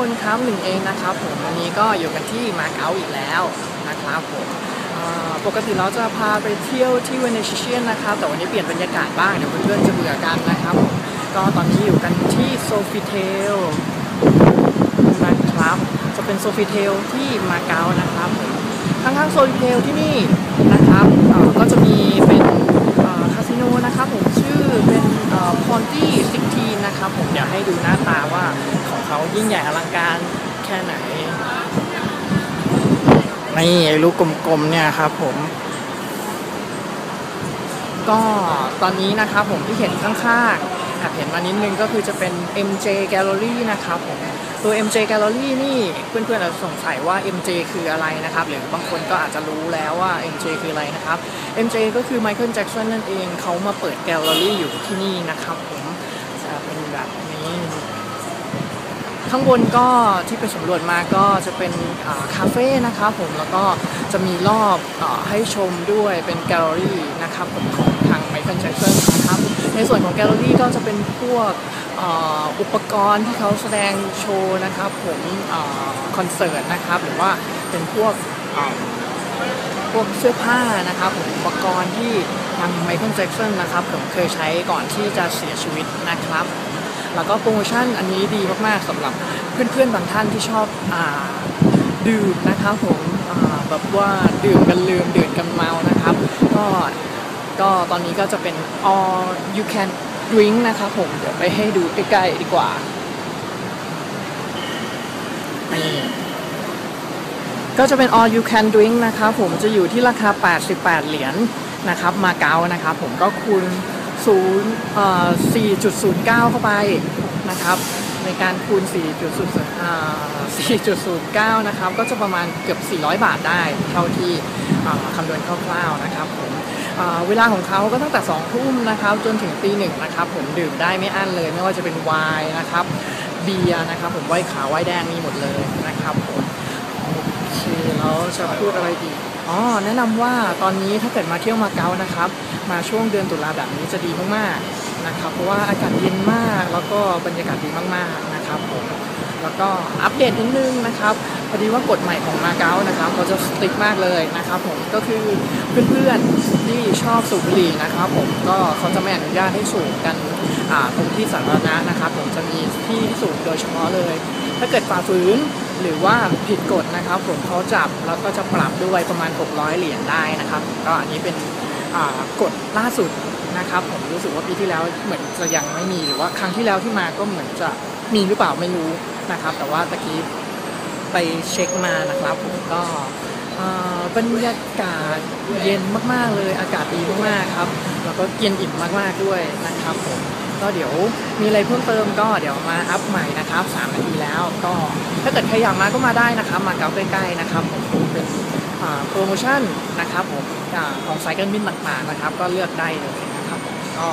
คนครับหนึ่งเองนะครับผมวันนี้ก็อยู่กันที่มาเก๊าอีกแล้วนะครับผมปกติเราจะพาไปเที่ยวที่เวเนเชียนนะครับแต่วันนี้เปลี่ยนบรรยากาศบ้างเดี๋ยวเพื่อนๆจะเบื่อกันนะครับก็ตอนนี้อยู่กันที่โซฟิเทลนะครับจะเป็นโซฟิเทลที่มาเก๊านะครับผมข้างๆโซฟิเทลที่นี่นะครับก็จะมีเป็นคาสิโนนะครับผมชื่อเป็นพอนตี้ซิกทีนะครับผมเดี๋ยวให้ดูหน้าตาว่า ยิ่งใหญ่อลังการแค่ไหน นี่ไอ้ลูกกลมๆเนี่ยครับผม ก็ตอนนี้นะครับผมที่เห็นข้างๆแอบเห็นมานิดนึงก็คือจะเป็น MJ Gallery นะครับผมตัว MJ Gallery นี่เพื่อนๆอาจจะสงสัยว่า MJ คืออะไรนะครับ หรือบางคนก็อาจจะรู้แล้วว่า MJ คืออะไรนะครับ MJ ก็คือ Michael Jackson นั่นเองเขามาเปิดแกลเลอรี่อยู่ที่นี่นะครับผมจะเป็นแบบนี้ ข้างบนก็ที่ไปสำรวจมาก็จะเป็นคาเฟ่นะครับผมแล้วก็จะมีรอบอให้ชมด้วยเป็นแกลเลอรี่นะครับผมของทางไมเคิลแจ็คสันนะครับในส่วนของแกลเลอรี่ก็จะเป็นพวกอ,อุปกรณ์ที่เขาแสดงโชว์นะครับผมอคอนเสิร์ตนะครับหรือว่าเป็นพวกพวกเสื้อผ้านะครับผมอุปกรณ์ที่ทางไมเคิลแจ็คสันนะครับผมเคยใช้ก่อนที่จะเสียชีวิตนะครับ แล้วก็โปรโมชั่นอันนี้ดีมากๆสำหรับเพื่อนๆบางท่านที่ชอบอาดื่มนะครับผมแบบว่าดื่มกันลืมดื่มกันเมานะครับ ก็ก็ตอนนี้ก็จะเป็น all you can drink นะครับผม เดี๋ยวไปให้ดูใกล้ๆดีกว่านี่ก็จะเป็น all you can drink นะครับผมจะอยู่ที่ราคา 88 เหรียญนะครับ มาเก๊านะครับผมก็คูณ 0เอ่อ4.09 เข้าไปนะครับ ในการคูณ 4.0อ่า4.09 นะครับ ก็จะประมาณเกือบ 400 บาทได้ เท่าที่คำนวณคร่าวๆนะครับผมเวลาของเขาก็ตั้งแต่2ทุ่มนะครับ จนถึงตีหนึ่งนะครับ ผมดื่มได้ไม่อั้นเลย ไม่ว่าจะเป็นไวน์นะครับ เบียร์นะครับ ผมไวน์ขาวไวน์แดงมีหมดเลยนะครับผมโอเคแล้วจะพูดอะไรดี อ๋อแนะนำว่าตอนนี้ถ้าเกิดมาเที่ยวมาเก๊านะครับ มาช่วงเดือนตุลาแบบนี้จะดีมากๆนะครับเพราะว่าอากาศเย็นมากแล้วก็บรรยากาศดีมากๆนะครับผมแล้วก็อัปเดตนิดนึงนะครับพอดีว่ากฎใหม่ของมาเก๊านะครับเขาจะสติ๊กมากเลยนะครับผมก็คือเพื่อนๆที่ชอบสูบบุหรี่นะครับ ผมก็เขาจะไม่อนุญาตให้สูบกันตรงที่สาธารณะนะครับ ผมจะมีที่ที่สูบโดยเฉพาะเลย ถ้าเกิดฝ่าฝืน หรือว่าผิดกฎนะครับผมเขาจับแล้วก็จะปรับด้วยประมาณ 600 เหรียญได้นะครับก็อันนี้เป็นกฎล่าสุดนะครับผมรู้สึกว่าปีที่แล้วเหมือนจะยังไม่มีหรือว่าครั้งที่แล้วที่มาก็เหมือนจะมีหรือเปล่าไม่รู้นะครับ แต่ว่าตะกี้ไปเช็คมานะครับผมก็บรรยากาศเย็นมากๆเลยอากาศดีมากๆครับแล้วก็เย็นอิ่มมากๆด้วยนะครับผม ก็เดี๋ยวมีอะไรเพิ่มเติมก็เดี๋ยวมาอัพใหม่นะครับ3นาทีแล้วก็ถ้าเกิดใครอยากมาก็มาได้นะครับมาเก๊าใกล้ๆนะครับผมเป็นอ่าโปรโมชั่นนะครับผมของสายการบินต่างๆนะครับ ก็เลือกได้เลยนะครับผมก็